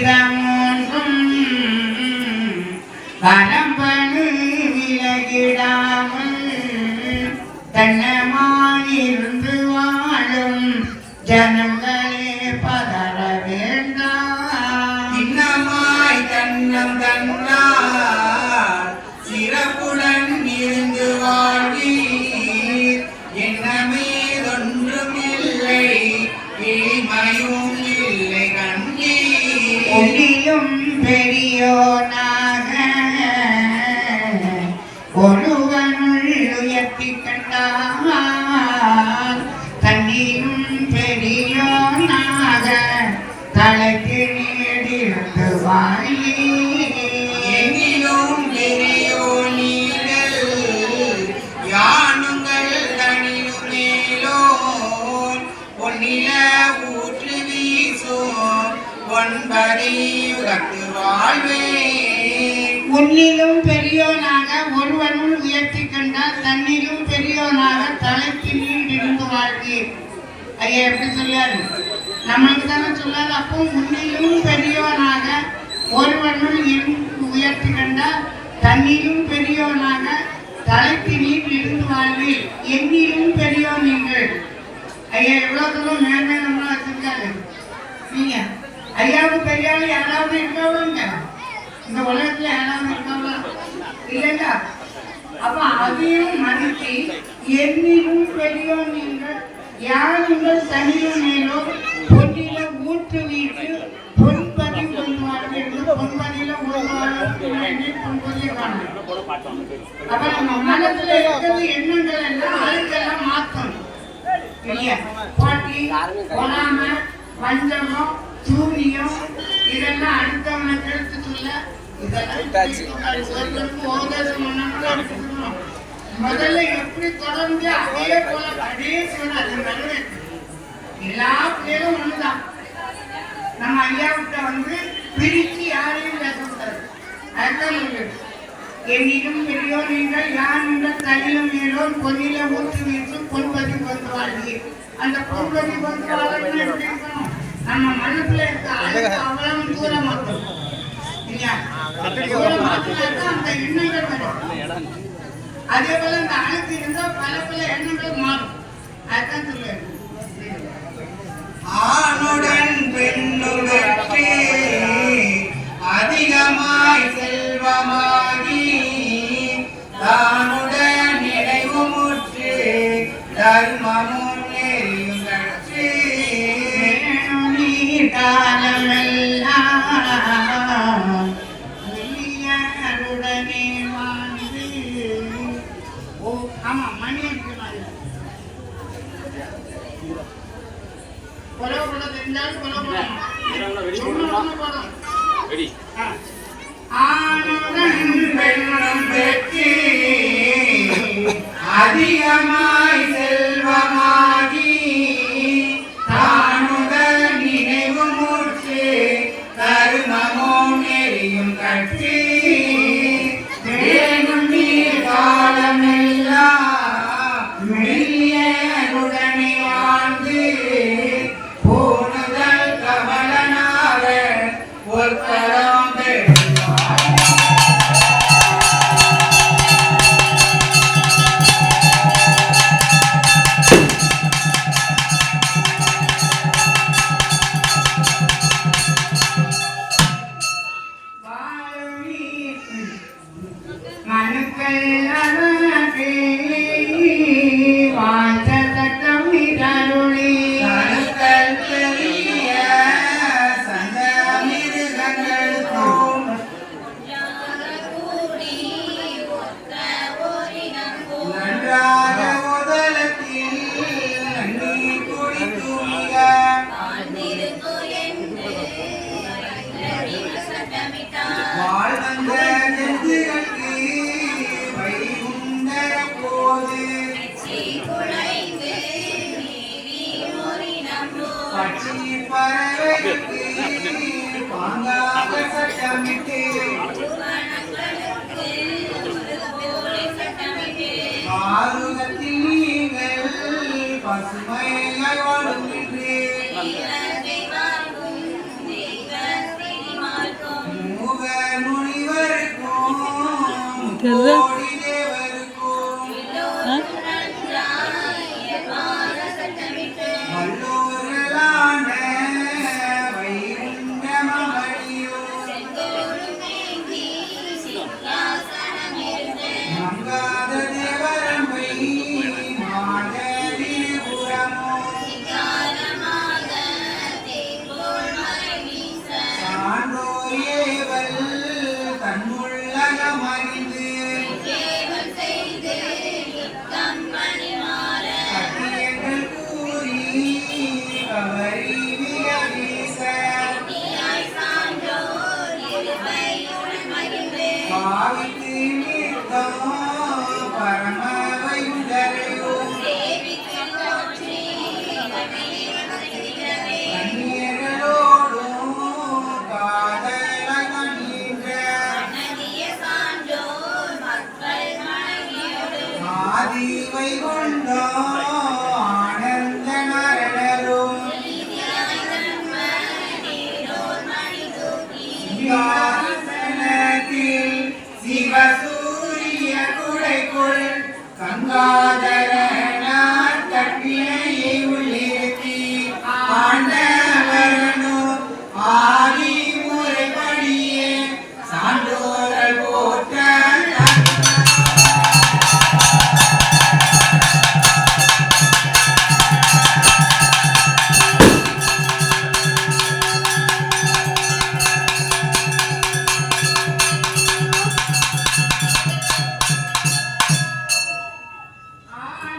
ഗീതമോൻകും കരം உன்னிலும் பெரியோனாக ஒருவனுள் உயர்த்தி கண்டால் தன்னிலும் பெரியோனாக தலைக்கு நீடிருந்து வாழ்வீர். ஐயா எப்படி சொல்லாரு நம்மளுக்கு தானே சொல்லாது அப்போ உன்னிலும் பெரியோனாக ஒருவனும் இருந்து உயர்த்தி கண்டார் தன்னிலும் பெரியவனாக தலைக்கு நீர் இருந்து வாழ்வில் என்னிலும் பெரியவன் நீங்கள். ஐயா எவ்வளோ தூரம் மேன்மை நம்மளா வச்சிருக்காரு. நீங்க ஐயாவுக்கு பெரியாள் யாராவது இருக்கவங்க? இந்த உலகத்துல யாராவது இருக்காங்களா இல்லைங்களா அப்ப அதையும் மதித்து எண்ணிலும் பெரியோர் நீங்கள். யாருங்கள் தனியும் மேலோ பொன்னில ஊற்று வீட்டு அப்ப நம்ம இருக்கிறது எண்ணங்கள் எல்லாம் அதுக்கெல்லாம் மாத்தணும் இல்லையா போட்டி பொறாம வஞ்சகம் சூரியம் இதெல்லாம் அடுத்தவனை கெடுத்து சொல்ல இதெல்லாம் முதல்ல எப்படி தொடர்ந்து அதே போல கடைசியோட அது நிறைவேற்று எல்லா பிள்ளைகளும் ஒண்ணுதான் நம்ம ஐயா கிட்ட வந்து பிரிச்சு யாரையும் பேசக்கூடாது. அதுதான் இருக்கு பெரியோர் நீங்கள் யார் என்ற தனிலும் மேலோர் பொன்னில ஊற்றி வீட்டு பொன்பதி கொண்டு அந்த பொன்பதி கொண்டு எப்படி இருக்கணும் நம்ம மனசுல இருக்க அழுக்கு அவ்வளவு தூரமாக்கும். இல்லையா? தூரமாக்குனாக்கா அந்த எண்ணங்கள் வரும். அதே போல இந்த அழுக்கு இருந்தா பல பல எண்ணங்கள் மாறும். அதுதான் சொல்லுவேன். வெளியருடனே வாழ்ந்து ஓ ஆமா மணி கொலை தெரிஞ்சாலும் பெற்று அதிகமாய் செல்வமாகி 对ஆதி வைகுண்டோ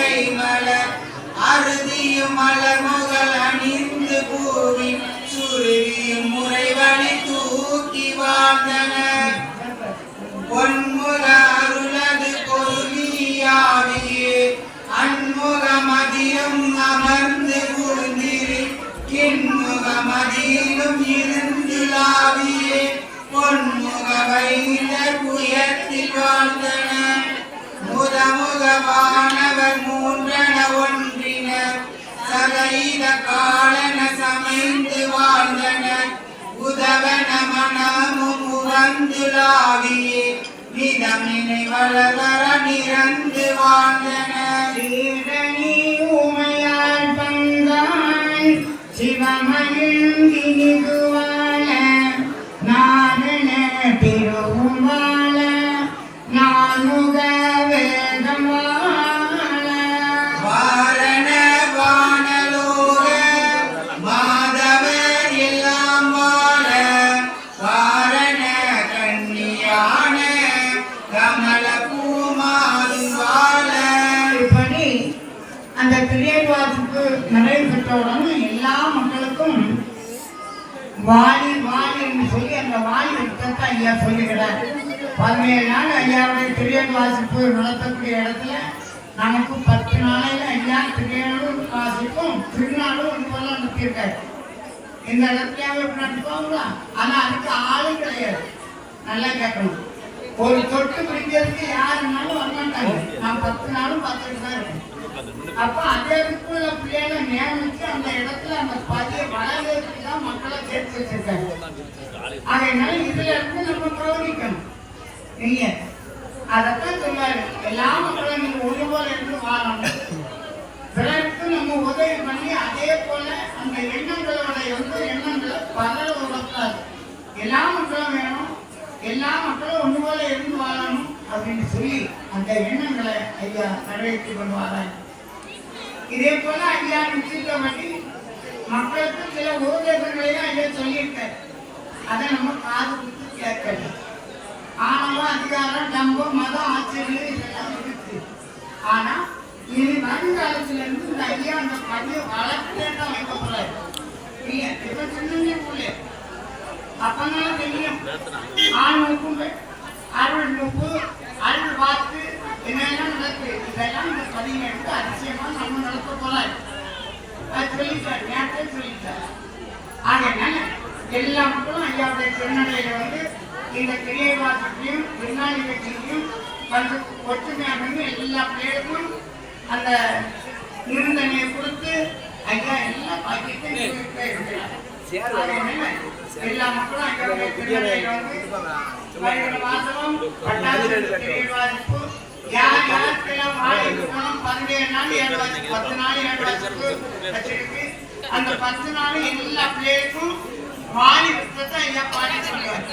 கமழ்ந்து மலர் அறுதியும் மலர் முகல் அணிந்து பூவி சுருவியும் முறைவழி தூக்கி வாழ்ந்தனர் பொன்முக அருளது பொருளியாவியே அன்முக மதியம் அமர்ந்து கூர்ந்திரு கின்முக மதியிலும் இருந்துலாவியே பொன்முக வைந்த புயத்தில் வாழ்ந்தன. முதமுக மூன்றன ஒன்றினர். சதைத காலன சமைந்து வாழ்ந்தனர். உதவன மனமும் உவந்துலாவியே நிதமினை வளவர நிறந்து வாழ்ந்தனர். சீடனி உமையால் பங்காய் சிவமகிழ்ந்தி வாலி வாலி என்று சொல்லி அந்த வாலி யுத்தத்தை ஐயா சொல்லுகிறார். பதினேழு நாள் ஐயாவுடைய திரியன் வாசிப்பு நடத்தக்கூடிய இடத்துல நமக்கு பத்து நாளையில் ஐயா திரியனும் வாசிப்பும் திருநாளும் இது நடத்தியிருக்காரு இந்த இடத்துலயாவது இப்படி நடத்துவாங்களா ஆனால் அதுக்கு ஆளும் கிடையாது. நல்லா கேட்கணும். ஒரு தொட்டு பிடிக்கிறதுக்கு யாருனாலும் வரமாட்டாங்க. நான் பத்து நாளும் பார்த்துட்டு தான் இருக்கேன். அப்ப அதே இதுக்குள்ள பிள்ளைகளை நியமிச்சு அந்த இடத்துல அந்த பதிய வளர்றதுக்கு தான் மக்களை சேர்த்து வச்சிருக்காங்க. அதனால இதுல இருந்து நம்ம கவனிக்கணும் நீங்க அதைத்தான் சொல்றாரு. எல்லா மக்களும் நீங்க ஒன்று போல இருந்து வாழணும். பிறருக்கு நம்ம உதவி பண்ணி அதே போல அந்த எண்ணங்களோட வந்து எண்ணங்களை பரவ விடக்கூடாது எல்லா மக்களும் வேணும். எல்லா மக்களும் ஒன்று போல இருந்து வாழணும் அப்படின்னு சொல்லி அந்த எண்ணங்களை ஐயா நிறைவேற்றி கொண்டு வராங்க. இதே போல ஐயா நிச்சயித்தபடி மக்களுக்கு சில உபதேசங்களையும் ஐயா சொல்லியிருக்காரு. அதை நம்ம காது கொடுத்து கேட்கணும். ஆணவம் அதிகாரம் டம்பம் மதம் ஆச்சரியம் இதெல்லாம் இருக்கு. ஆனா இனி வருங்காலத்துல இருந்து இந்த ஐயா அந்த பதிய வளர்த்தே தான் வைக்க போறாரு. இல்லையா இப்ப சின்ன போல. அப்பனால தெரியும். ஆண் நோக்குங்க அருள் நோக்கு அருள் பார்த்து என்னெல்லாம் நடக்கு இதெல்லாம் இந்த பதிவு எடுத்து அதிசயமா நம்ம நடத்த போறாரு. அது சொல்லிட்டார் நேரத்தை சொல்லிட்டார் ஆகையினால எல்லா மக்களும் ஐயாவுடைய திருநடையில வந்து இந்த கிரியவாசத்தையும் திருநாள் நிகழ்ச்சியையும் வந்து ஒற்றுமையாக வந்து எல்லா பிள்ளைகளுக்கும் அந்த விருந்தனையை கொடுத்து ஐயா எல்லா பாக்கியத்தையும் எல்லா மக்களும் ஐயாவுடைய திருநடையில வந்து மாசமும் பட்டாசு கிரியவாசிப்பு யார் யாருக்கெல்லாம் வாழை இருக்கணும் பதினேழு நாள் ஏழு பத்து நாள் ஏழு வச்சிருக்கு அந்த பத்து நாள் எல்லா பிள்ளைகளுக்கும் வாரி புத்தகத்தை ஐயா பாடி சொல்லுவார்